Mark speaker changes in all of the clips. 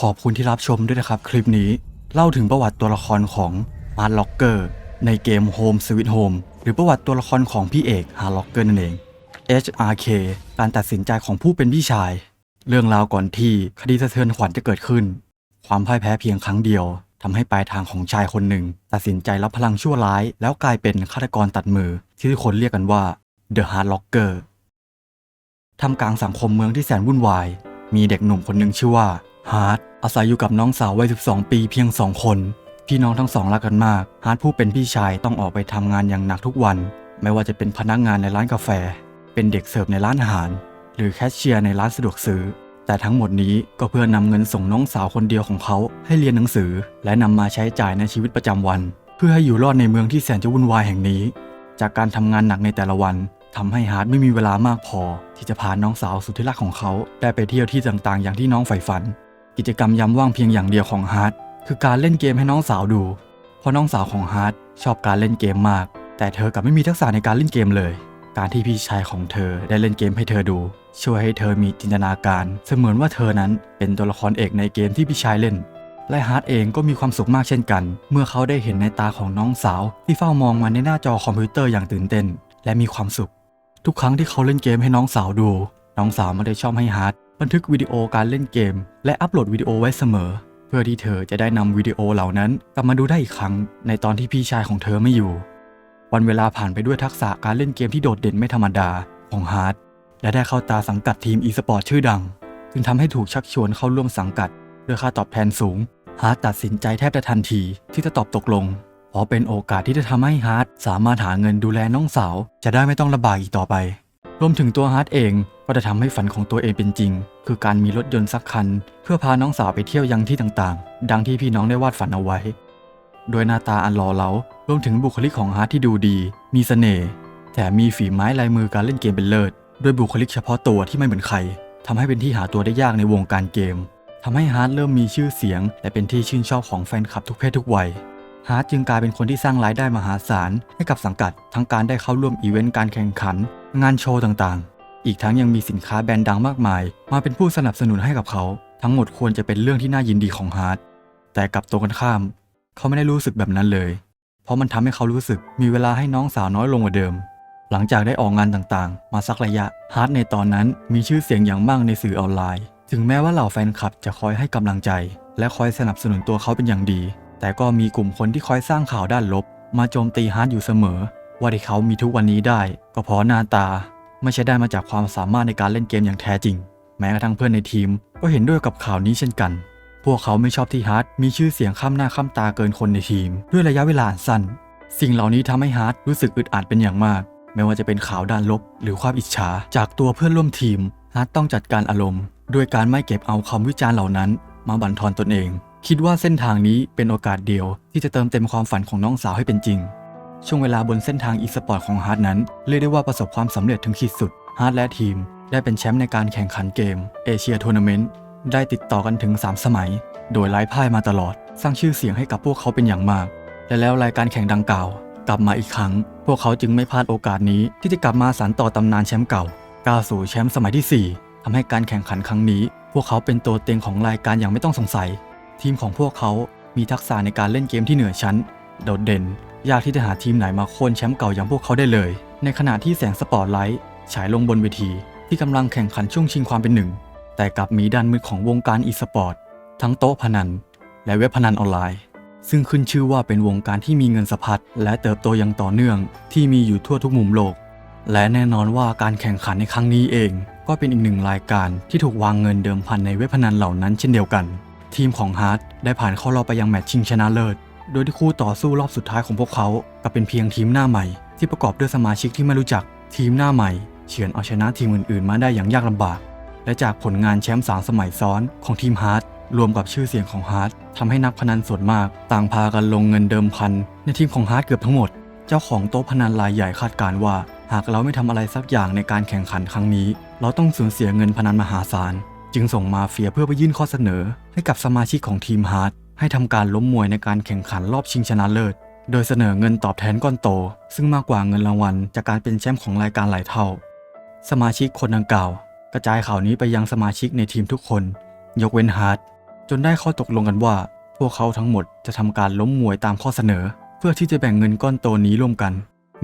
Speaker 1: ขอบคุณที่รับชมด้วยนะครับ คลิปนี้เล่าถึงประวัติตัวละครของมาร์ล็อกเกอร์ในเกม Home Sweet Home หรือประวัติตัวละครของพี่เอกฮาร์ล็อกเกอร์นั่นเอง HRK การตัดสินใจของผู้เป็นพี่ชาย เรื่องราวก่อนที่คดีสะเทือนขวัญจะเกิดขึ้น ความพ่ายแพ้เพียงครั้งเดียวทำให้ปลายทางของชายคนหนึ่ง ตัดสินใจรับพลังชั่วร้าย แล้วกลายเป็นฆาตกรตัดมือ ที่ทุกคนเรียกกันว่า The Hard Locker ทำกลางสังคมเมืองที่แสนวุ่นวาย มีเด็กหนุ่มคนหนึ่งชื่อว่า ฮาร์ดอาศัยอยู่กับน้องสาววัย 12 ปีเพียงสองคน พี่น้องทั้งสองรักกันมาก ฮาร์ดผู้เป็นพี่ชายต้องออกไปทำงานอย่างหนักทุกวัน ไม่ว่าจะเป็นพนักงานในร้านกาแฟ เป็นเด็กเสิร์ฟในร้านอาหาร หรือแคชเชียร์ในร้านสะดวกซื้อ แต่ทั้งหมดนี้ก็เพื่อนำเงินส่งน้องสาวคนเดียวของเขาให้เรียนหนังสือ และนำมาใช้จ่ายในชีวิตประจำวัน เพื่อให้อยู่รอดในเมืองที่แสนจะวุ่นวายแห่งนี้ จากการทำงานหนักในแต่ละวันทำให้ฮาร์ดไม่มีเวลามากพอ ที่จะพาน้องสาวสุดที่รักของเขาได้ไปเที่ยวที่ต่างๆ อย่างที่น้องใฝ่ฝัน กิจกรรมยามว่างเพียงอย่างเดียวของฮาร์ดคือการเล่นเกมให้น้องสาวดู เพราะน้องสาวของฮาร์ดชอบการเล่นเกมมาก แต่เธอกลับไม่มีทักษะในการเล่นเกมเลย การที่พี่ชายของเธอได้เล่นเกมให้เธอดู ช่วยให้เธอมีจินตนาการ เสมือนว่าเธอนั้นเป็นตัวละครเอกในเกมที่พี่ชายเล่น และฮาร์ดเองก็มีความสุขมากเช่นกัน เมื่อเขาได้เห็นในตาของน้องสาว ที่เฝ้ามองมาในหน้าจอคอมพิวเตอร์อย่างตื่นเต้น และมีความสุข ทุกครั้งที่เขาเล่นเกมให้น้องสาวดู น้องสาวไม่ได้ชอบให้ฮาร์ด บันทึกวิดีโอการเล่นเกม และอัปโหลดวิดีโอไว้เสมอ เพื่อที่เธอจะได้นำวิดีโอเหล่านั้นกลับมาดูได้อีกครั้งในตอนที่พี่ชายของเธอไม่อยู่ วันเวลาผ่านไปด้วยทักษะการเล่นเกมที่โดดเด่นไม่ธรรมดาของฮาร์ดและได้เข้าตาสังกัดทีมอีสปอร์ตชื่อดังจึงทำให้ถูกชักชวนเข้าร่วมสังกัดด้วยค่าตอบแทนสูง ฮาร์ดตัดสินใจแทบจะทันทีที่จะตอบตกลงเพราะเป็นโอกาสที่จะทำให้ฮาร์ดสามารถหาเงินดูแลน้องสาว จะได้ไม่ต้องลำบากอีกต่อไป รวมถึงตัวฮาร์ดเอง ก็จะทำให้ฝันของตัวเองเป็นจริง คือการมีรถยนต์สักคัน เพื่อพาน้องสาวไปเที่ยวยังที่ต่างๆ ดังที่พี่น้องได้วาดฝันเอาไว้ โดยหน้าตาอันหล่อเหลารวมถึงบุคลิกของฮาร์ดที่ดูดี มีเสน่ห์แถมมีฝีไม้ลายมือการเล่นเกมเป็นเลิศด้วยบุคลิกเฉพาะตัวที่ไม่เหมือนใครทำให้เป็นที่หาตัวได้ยากในวงการเกมทำให้ฮาร์ดเริ่มมีชื่อเสียง และเป็นที่ชื่นชอบของแฟนคลับทุกเพศทุกวัยฮาร์ดจึงกลายเป็นคนที่สร้างรายได้มหาศาลให้กับสังกัด ทั้งการได้เข้าร่วมอีเวนต์การแข่งขัน งานโชว์ต่างๆ อีกทั้งยังมีสินค้าแบรนด์ดังมากมาย มาเป็นผู้สนับสนุนให้กับเขา ทั้งหมดควรจะเป็นเรื่องที่น่ายินดีของฮาร์ดแต่กลับตรงกันข้าม เขาไม่ได้รู้สึกแบบนั้นเลย เพราะมันทำให้เขารู้สึกมีเวลาให้น้องสาวน้อยลงกว่าเดิม หลังจากได้ออกงานต่างๆ มาสักระยะฮาร์ดในตอนนั้นมีชื่อเสียงอย่างมากในสื่อออนไลน์ ถึงแม้ว่าเหล่าแฟนคลับจะคอยให้กำลังใจ และคอยสนับสนุนตัวเขาเป็นอย่างดี แต่ก็มีกลุ่มคนที่คอยสร้างข่าวด้านลบ มาโจมตีฮาร์ดอยู่เสมอ ว่าที่เขามีทุกวันนี้ได้ ก็เพราะหน้าตา ไม่ใช่ได้มาจากความสามารถในการเล่นเกมอย่างแท้จริง แม้กระทั่งเพื่อนในทีม ก็เห็นด้วยกับข่าวนี้เช่นกัน พวกเขาไม่ชอบที่ฮาร์ดมีชื่อเสียงข้ามหน้าข้ามตาเกินคนในทีม ด้วยระยะเวลาสั้น สิ่งเหล่านี้ทำให้ฮาร์ดรู้สึกอึดอัดเป็นอย่างมาก ไม่ว่าจะเป็นข่าวด้านลบ หรือความอิจฉาจากตัวเพื่อนร่วมทีมฮาร์ดต้องจัดการอารมณ์ด้วยการไม่เก็บเอาคำวิจารณ์เหล่านั้น มาบั่นทอนตนเอง คิดว่าเส้นทางนี้เป็นโอกาสเดียวที่จะเติมเต็มความฝันของน้องสาวให้เป็นจริง ช่วงเวลาบนเส้นทางอีสปอร์ตของฮาร์ดนั้น เรียกได้ว่าประสบความสำเร็จถึงขีดสุด ฮาร์ดและทีม ได้เป็นแชมป์ในการแข่งขันเกมเอเชียทัวร์นาเมนต์ได้ติดต่อกันถึง 3 สมัย โดยไล่พ่ายมาตลอด สร้างชื่อเสียงให้กับพวกเขาเป็นอย่างมาก และแล้วรายการแข่งดังกล่าว กลับมาอีกครั้ง พวกเขาจึงไม่พลาดโอกาสนี้ ที่จะกลับมาสานต่อตำนานแชมป์เก่าก้าวสู่แชมป์สมัยที่ 4ทำให้การแข่งขันครั้งนี้ พวกเขาเป็นตัวเต็งของรายการอย่างไม่ต้องสงสัย ทีมของพวกเขามีทักษะในการเล่นเกมที่เหนือชั้น โดดเด่น ยากที่จะหาทีมไหนมาโค่นแชมป์เก่าอย่างพวกเขาได้เลย ในขณะที่แสงสปอตไลท์ฉายลงบนเวที ที่กำลังแข่งขันช่วงชิงความเป็นหนึ่ง แต่กลับมีด้านมืดของวงการอีสปอร์ตทั้งโต๊ะพนัน และเว็บพนันออนไลน์ ซึ่งขึ้นชื่อว่าเป็นวงการที่มีเงินสะพัดและเติบโตอย่างต่อเนื่อง ที่มีอยู่ทั่วทุกมุมโลก และแน่นอนว่าการแข่งขันในครั้งนี้เอง ก็เป็นอีกหนึ่งรายการที่ถูกวางเงินเดิมพันในเว็บพนันเหล่านั้นเช่นเดียวกัน ทีมของฮาร์ดได้ผ่านเข้ารอบไปยังแมตช์ชิงชนะเลิศ โดยที่คู่ต่อสู้รอบสุดท้ายของพวกเขากลับเป็นเพียงทีมหน้าใหม่ ที่ประกอบด้วยสมาชิกที่ไม่รู้จัก ทีมหน้าใหม่เฉือนเอาชนะทีมอื่นๆ มาได้อย่างยากลำบาก และจากผลงานแชมป์สามสมัยซ้อนของทีมฮาร์ดรวมกับชื่อเสียงของฮาร์ดทำให้นักพนันส่วนมาก ต่างพากันลงเงินเดิมพัน ในทีมของฮาร์ดเกือบทั้งหมด เจ้าของโต๊ะพนันรายใหญ่คาดการว่า หากเราไม่ทำอะไรสักอย่างในการแข่งขันครั้งนี้ เราต้องสูญเสียเงินพนันมหาศาล จึงส่งมาเฟียเพื่อไปยื่นข้อเสนอ ให้กับสมาชิกของทีมฮาร์ด ให้ทำการล้มมวยในการแข่งขันรอบชิงชนะเลิศ โดยเสนอเงินตอบแทนก้อนโต ซึ่งมากกว่าเงินรางวัลจากการเป็นแชมป์ของรายการหลายเท่า สมาชิกคนดังกล่าว กระจายข่าวนี้ไปยังสมาชิกในทีมทุกคน ยกเว้นฮาร์ดจนได้ข้อตกลงกันว่า พวกเขาทั้งหมดจะทำการล้มมวยตามข้อเสนอ เพื่อที่จะแบ่งเงินก้อนโตนี้ร่วมกัน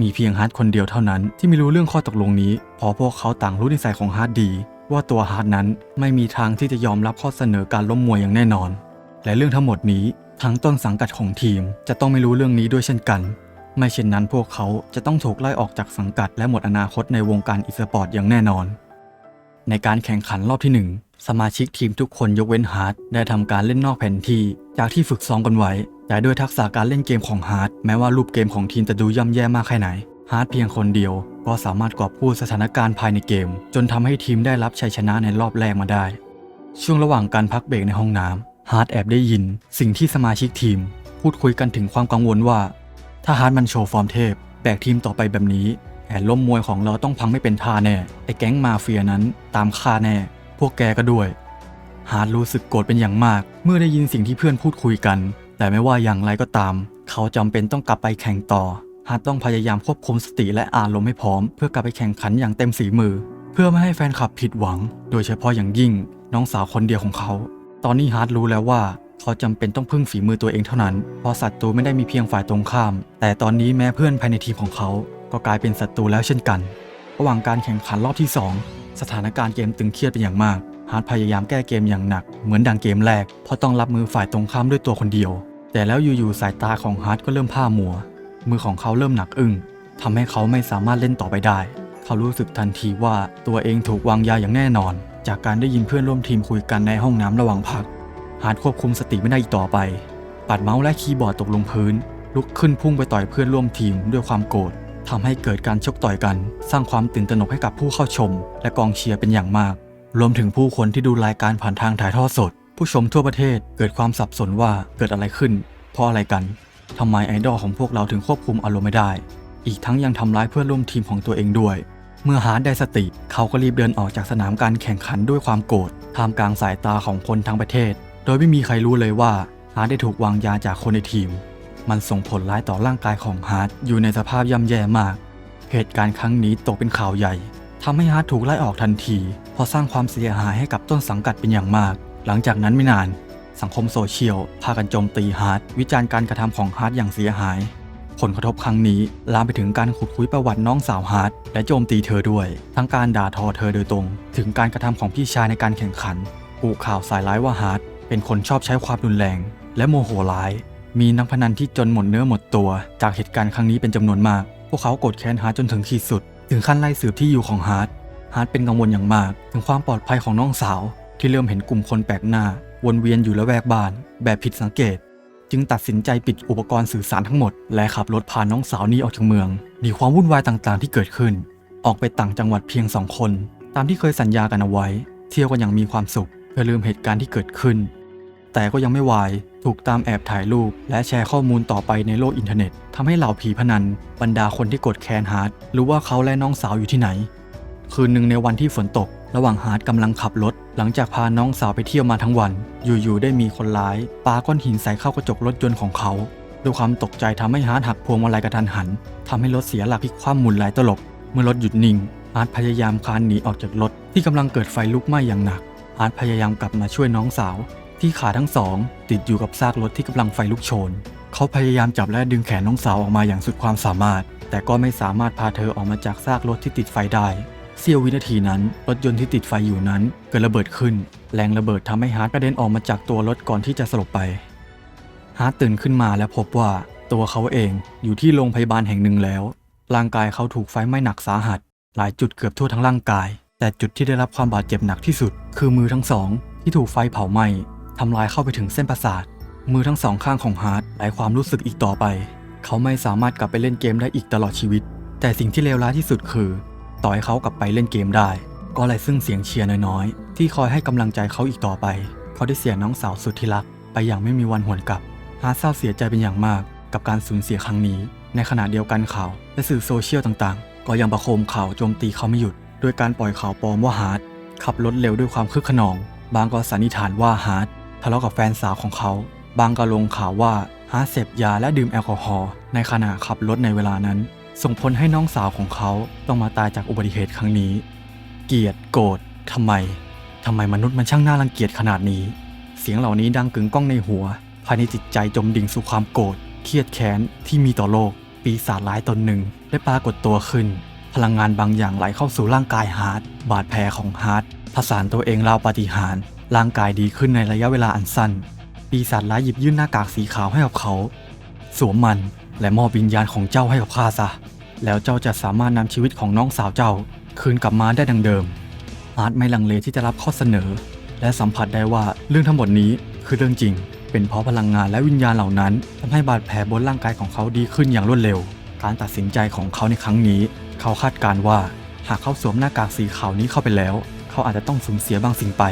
Speaker 1: มีเพียงฮาร์ดคนเดียวเท่านั้นที่ไม่รู้เรื่องข้อตกลงนี้เพอพวกเขาต่างรู้นิสัยของฮาร์ดดีว่าตัวฮาร์ดนั้นไม่มีทางที่จะยอมรับข้อเสนอการล้มมวยอย่างแน่นอน และเรื่องทั้งหมดนี้ทั้งต้นสังกัดของทีมจะต้องไม่รู้เรื่องนี้ด้วยเช่นกัน ไม่เช่นนั้นพวกเขาจะต้องถูกไล่ออกจากสังกัดและหมดอนาคตในวงการอีสปอร์ตอย่างแน่นอน ในการแข่งขันรอบที่ 1 สมาชิกทีมทุกคนยกเว้นฮาร์ดได้ทำการเล่นนอกแผนที่จากที่ฝึกซ้อมกันไว้ แต่ด้วยทักษะการเล่นเกมของฮาร์ดแม้ว่ารูปเกมของทีมจะดูย่ำแย่มากแค่ไหนฮาร์ดเพียงคนเดียวก็สามารถกอบกู้สถานการณ์ภายในเกม จนทำให้ทีมได้รับชัยชนะในรอบแรกมาได้ ช่วงระหว่างการพักเบรกในห้องน้ำ ฮาร์ดแอบได้ยินสิ่งที่สมาชิกทีม พูดคุยกันถึงความกังวลว่า ถ้าฮาร์ดมันโชว์ฟอร์มเทพแบกทีมต่อไปแบบนี้แผนล้มมวยของเราต้องพังไม่เป็นท่าแน่ไอ้แก๊งมาเฟียนั้นตามฆ่าแน่ พวกแกก็ด้วย ฮาร์ดรู้สึกโกรธเป็นอย่างมาก เมื่อได้ยินสิ่งที่เพื่อนพูดคุยกัน แต่ไม่ว่าอย่างไรก็ตาม เขาจำเป็นต้องกลับไปแข่งต่อ ฮาร์ดต้องพยายามควบคุมสติและอารมณ์ให้พร้อม เพื่อกลับไปแข่งขันอย่างเต็มสีมือ เพื่อไม่ให้แฟนคลับผิดหวัง โดยเฉพาะอย่างยิ่ง น้องสาวคนเดียวของเขา ตอนนี้ฮาร์ดรู้แล้วว่าเขาจำเป็นต้องพึ่งฝีมือตัวเองเท่านั้น เพราะศัตรูไม่ได้มีเพียงฝ่ายตรงข้าม แต่ตอนนี้แม้เพื่อนภายในทีมของเขา ก็กลายเป็นศัตรูแล้วเช่นกัน ระหว่างการแข่งขันรอบที่ 2 สถานการณ์เกมตึงเครียดเป็นอย่างมาก ฮาร์ดพยายามแก้เกมอย่างหนัก เหมือนดังเกมแรก เพราะต้องรับมือฝ่ายตรงข้ามด้วยตัวคนเดียว แต่แล้วอยู่ๆสายตาของฮาร์ดก็เริ่มผ้ามัว มือของเขาเริ่มหนักอึ้งทำให้เขาไม่สามารถเล่นต่อไปได้ เขารู้สึกทันทีว่าตัวเองถูกวางยาอย่างแน่นอน จากการได้ยินเพื่อนร่วมทีมคุยกันในห้องน้ำระหว่างพักฮาร์ดควบคุมสติไม่ได้อีกต่อไป ปัดเมาส์และคีย์บอร์ดตกลงพื้น ลุกขึ้นพุ่งไปต่อยเพื่อนร่วมทีมด้วยความโกรธทำให้เกิดการชกต่อยกัน สร้างความตื่นตระหนกให้กับผู้เข้าชม และกองเชียร์เป็นอย่างมาก รวมถึงผู้คนที่ดูรายการผ่านทางถ่ายทอดสด ผู้ชมทั่วประเทศเกิดความสับสนว่าเกิดอะไรขึ้น เพราะอะไรกันทำไมไอดอลของพวกเราถึงควบคุมอารมณ์ไม่ได้ อีกทั้งยังทำร้ายเพื่อนร่วมทีมของตัวเองด้วย มื่อฮาร์ดได้สติ เขาก็รีบเดินออกจากสนามการแข่งขันด้วยความโกรธท่ามกลางสายตาของคนทั้งประเทศ โดยไม่มีใครรู้เลยว่าฮาร์ดได้ถูกวางยาจากคนในทีม มันส่งผลร้ายต่อร่างกายของฮาร์ดอยู่ในสภาพย่ำแย่มาก เหตุการณ์ครั้งนี้ตกเป็นข่าวใหญ่ทำให้ฮาร์ดถูกไล่ออกทันทีเพราะสร้างความเสียหายให้กับต้นสังกัดเป็นอย่างมาก หลังจากนั้นไม่นาน สังคมโซเชียลพากันโจมตีฮาร์ดวิจารณ์การกระทำของฮาร์ดอย่างเสียหาย ผลกระทบครั้งนี้ลามไปถึงการขุดคุยประวัติน้องสาวฮาร์ดและโจมตีเธอด้วย ทั้งการด่าทอเธอโดยตรง ถึงการกระทำของพี่ชายในการแข่งขันกูข่าวสายร้ายว่าฮาร์ดเป็นคนชอบใช้ความรุนแรง และโมโหร้าย มีนักพนันที่จนหมดเนื้อหมดตัว จากเหตุการณ์ครั้งนี้เป็นจำนวนมาก พวกเขาโกรธแค้นฮาร์ดจนถึงขีดสุด ถึงขั้นไล่สืบที่อยู่ของฮาร์ดฮาร์ดเป็นกังวลอย่างมาก ถึงความปลอดภัยของน้องสาว ที่เริ่มเห็นกลุ่มคนแปลกหน้า วนเวียนอยู่ละแวกบ้าน แบบผิดสังเกต จึงตัดสินใจปิดอุปกรณ์สื่อสารทั้งหมด และขับรถพาน้องสาวนี้ออกจากเมืองหนีความวุ่นวายต่างๆ ที่เกิดขึ้น ออกไปต่างจังหวัดเพียงสองคน ตามที่เคยสัญญากันเอาไว้ เที่ยวกันอย่างมีความสุขเพื่อลืมเหตุการณ์ที่เกิดขึ้น แต่ก็ยังไม่วายถูกตามแอบถ่ายรูป และแชร์ข้อมูลต่อไปในโลกอินเทอร์เน็ตทำให้เหล่าผีพนัน บรรดาคนที่กดแคนฮาร์ดรู้ว่าเขาและน้องสาวอยู่ที่ไหน คืนหนึ่งในวันที่ฝนตก ระหว่างฮาร์ดกำลังขับรถ หลังจากพาน้องสาวไปเที่ยวมาทั้งวัน อยู่ๆได้มีคนร้ายปาก้อนหินใส่เข้ากระจกรถยนต์ของเขา ด้วยความตกใจทำให้ฮาร์ดหักพวงมาลัยกระทันหันทำให้รถเสียหลักพลิกคว่ำหมุนหลายตลบ เมื่อรถหยุดนิ่งฮาร์ดพยายามคลานหนีออกจากรถที่กำลังเกิดไฟลุกไหม้อย่างหนักฮาร์ดพยายามกลับมาช่วยน้องสาว ที่ขาทั้งสอง ติดอยู่กับซากรถที่กำลังไฟลุกโชน เขาพยายามจับและดึงแขนน้องสาวออกมาอย่างสุดความสามารถ แต่ก็ไม่สามารถพาเธอออกมาจากซากรถที่ติดไฟได้ เสี้ยววินาทีนั้น รถยนต์ที่ติดไฟอยู่นั้นเกิดระเบิดขึ้น แรงระเบิดทำให้ฮาร์ดกระเด็นออกมาจากตัวรถก่อนที่จะสลบไป ฮาร์ดตื่นขึ้นมาและพบว่าตัวเขาเองอยู่ที่โรงพยาบาลแห่งหนึ่งแล้ว ร่างกายเขาถูกไฟไหม้หนักสาหัส หลายจุดเกือบทั่วทั้งร่างกาย แต่จุดที่ได้รับความบาดเจ็บหนักที่สุด คือมือทั้งสอง ที่ถูกไฟเผาไหม้ทำลายเข้าไปถึงเส้นประสาท มือทั้งสองข้างของฮาร์ดไร้ความรู้สึกอีกต่อไป เขาไม่สามารถกลับไปเล่นเกมได้อีกตลอดชีวิต แต่สิ่งที่เลวร้ายที่สุดคือ ต่อให้เขากลับไปเล่นเกมได้ ก็ไร้ซึ่งเสียงเชียร์น้อยๆ ที่คอยให้กำลังใจเขาอีกต่อไป เขาได้เสียน้องสาวสุดที่รัก ไปอย่างไม่มีวันหวนกลับ ฮาร์ดเศร้าเสียใจเป็นอย่างมาก กับการสูญเสียครั้งนี้ ในขณะเดียวกันข่าวและสื่อโซเชียลต่างๆ ก็ยังประโคมข่าวโจมตีเขาไม่หยุดด้วยการปล่อยข่าวปลอมว่าฮาร์ดขับรถเร็วด้วยความคึกขนอง บางก็สันนิษฐานว่าฮาร์ดทะเลาะกับแฟนสาวของเขา บางก็ลงข่าวว่าฮาร์ดเสพยาและดื่มแอลกอฮอล์ในขณะขับรถในเวลานั้น ส่งผลให้น้องสาวของเขาต้องมาตายจากอุบัติเหตุครั้งนี้ เกลียดโกรธทำไมทำไมมนุษย์มันช่างน่ารังเกียจขนาดนี้ เสียงเหล่านี้ดังกึงก้องในหัว ภายในจิตใจจมดิ่งสู่ความโกรธ เครียดแค้นที่มีต่อโลก ปีศาจร้ายตนหนึ่งได้ปรากฏตัวขึ้น พลังงานบางอย่างไหลเข้าสู่ร่างกายฮาร์ดบาดแผลของฮาร์ดผสานตัวเองราวปาฏิหาริย์ร่างกายดีขึ้นในระยะเวลาอันสั้น ปีศาจร้ายหยิบยื่นหน้ากากสีขาวให้กับเขา สวมมัน และมอบวิญญาณของเจ้าให้กับข้าซะ แล้วเจ้าจะสามารถนำชีวิตของน้องสาวเจ้า คืนกลับมาได้ดังเดิม อาร์ตไม่ลังเลที่จะรับข้อเสนอ และสัมผัสได้ว่าเรื่องทั้งหมดนี้คือเรื่องจริง เป็นเพราะพลังงานและวิญญาณเหล่านั้นทำให้บาดแผลบนร่างกายของเขาดีขึ้นอย่างรวดเร็ว การตัดสินใจของเขาในครั้งนี้ เขาคาดการว่า หากเขาสวมหน้ากากสีขาวนี้เข้าไปแล้ว เขาอาจจะต้องสูญเสียบางสิ่งไป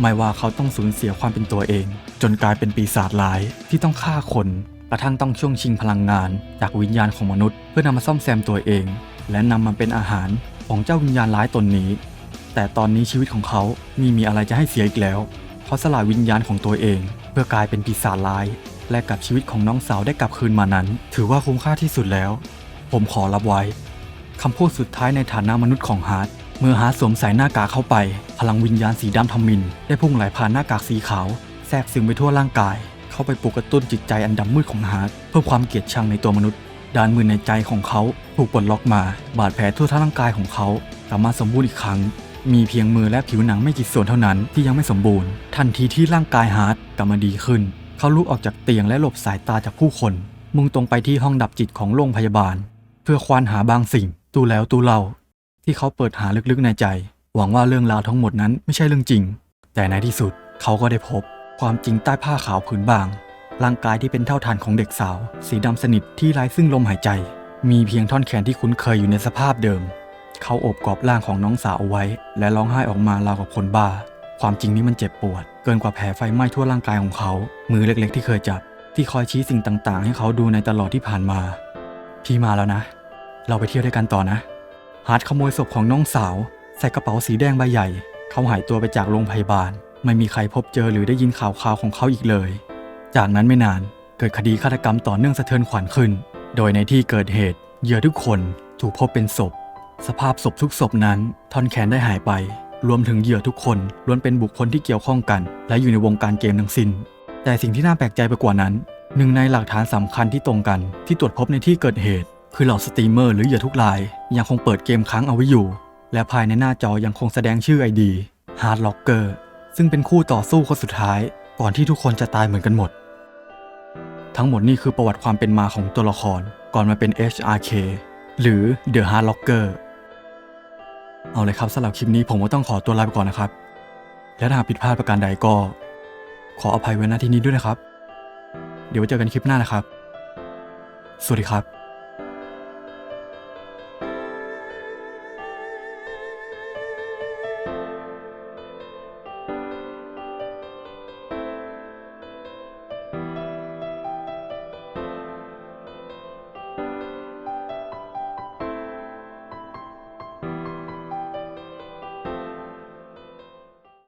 Speaker 1: ไม่ว่าเขาต้องสูญเสียความเป็นตัวเอง จนกลายเป็นปีศาจร้ายที่ต้องฆ่าคน กระทั่งต้องช่วงชิงพลังงาน จากวิญญาณของมนุษย์ เพื่อนำมาซ่อมแซมตัวเอง และนำมาเป็นอาหารของเจ้าวิญญาณร้ายตนนี้ แต่ตอนนี้ชีวิตของเขามีมีอะไรจะให้เสียอีกแล้ว เขาสละวิญญาณของตัวเอง เพื่อกลายเป็นปีศาจร้าย และกับชีวิตของน้องสาวได้กลับคืนมานั้น ถือว่าคุ้มค่าที่สุดแล้ว ผมขอรับไว้คำพูดสุดท้ายในฐานะมนุษย์ของฮาร์ดเมื่อฮาร์ดสวมใส่หน้ากากเข้าไป พลังวิญญาณสีดำทำมิน ได้พุ่งไหลผ่านหน้ากากสีขาว แทรกซึมไปทั่วร่างกาย เข้าไปปลุกกระตุ้นจิตใจอันดำมืดของฮาร์ดเพิ่มความเกลียดชังในตัวมนุษย์ด้านมือในใจของเขาถูกปลดล็อกมา บาดแผลทั่วทั้งร่างกายของเขากลับมาสมบูรณ์อีกครั้ง มีเพียงมือและผิวหนังไม่กี่ส่วนเท่านั้นที่ยังไม่สมบูรณ์ ทันทีที่ร่างกายฮาร์ดกลับมาดีขึ้น เขาลุกออกจากเตียงและหลบสายตาจากผู้คน มุ่งตรงไปที่ห้องดับจิตของโรงพยาบาล เพื่อควานหาบางสิ่ง ตูแล้วตูเล่า ที่เขาเปิดหาลึกๆในใจ หวังว่าเรื่องราวทั้งหมดนั้นไม่ใช่เรื่องจริง แต่ในที่สุดเขาก็ได้พบ ความจริงใต้ผ้าขาวผืนบาง ร่างกายที่เป็นเท่าฐานของเด็กสาว สีดำสนิทที่ไร้ซึ่งลมหายใจ มีเพียงท่อนแขนที่คุ้นเคยอยู่ในสภาพเดิม เขาโอบกอดร่างของน้องสาวเอาไว้ และร้องไห้ออกมาราวกับคนบ้า ความจริงนี้มันเจ็บปวด เกินกว่าแผลไฟไหม้ทั่วร่างกายของเขา มือเล็กๆ ที่เคยจับ ที่คอยชี้สิ่งต่างๆ ให้เขาดูในตลอดที่ผ่านมา พี่มาแล้วนะ เราไปเที่ยวด้วยกันต่อนะ ฮาร์ดขโมยศพของน้องสาว ใส่กระเป๋าสีแดงใบใหญ่ เขาหายตัวไปจากโรงพยาบาล ไม่มีใครพบเจอหรือได้ยินข่าวข่าวของเขาอีกเลย จากนั้นไม่นานเกิดคดีฆาตกรรมต่อเนื่องสะเทือนขวัญขึ้น โดยในที่เกิดเหตุเหยื่อทุกคนถูกพบเป็นศพ สภาพศพทุกศพนั้นท่อนแขนได้หายไป รวมถึงเหยื่อทุกคนล้วนเป็นบุคคลที่เกี่ยวข้องกัน และอยู่ในวงการเกมทั้งสิ้น แต่สิ่งที่น่าแปลกใจไปกว่านั้น หนึ่งในหลักฐานสำคัญที่ตรงกันที่ตรวจพบในที่เกิดเหตุ คือเหล่าสตรีมเมอร์หรือเหยื่อทุกราย ยังคงเปิดเกมค้างเอาไว้อยู่ และภายในหน้าจอยังคงแสดงชื่อ ID Hard Locker ซึ่งเป็นคู่ต่อสู้คนสุดท้าย ก่อนที่ทุกคนจะตายเหมือนกันหมด ทั้งหมดนี่คือประวัติความเป็นมาของตัวละครก่อนมาเป็น HRK หรือ The Hard Locker เอาเลยครับสำหรับคลิปนี้ผมก็ต้องขอตัวลาไปก่อนนะครับ และถ้าหากผิดพลาดประการใดก็ ขออภัยไว้ณที่นี้ด้วยนะครับ เดี๋ยวเจอกันคลิปหน้านะครับ สวัสดีครับ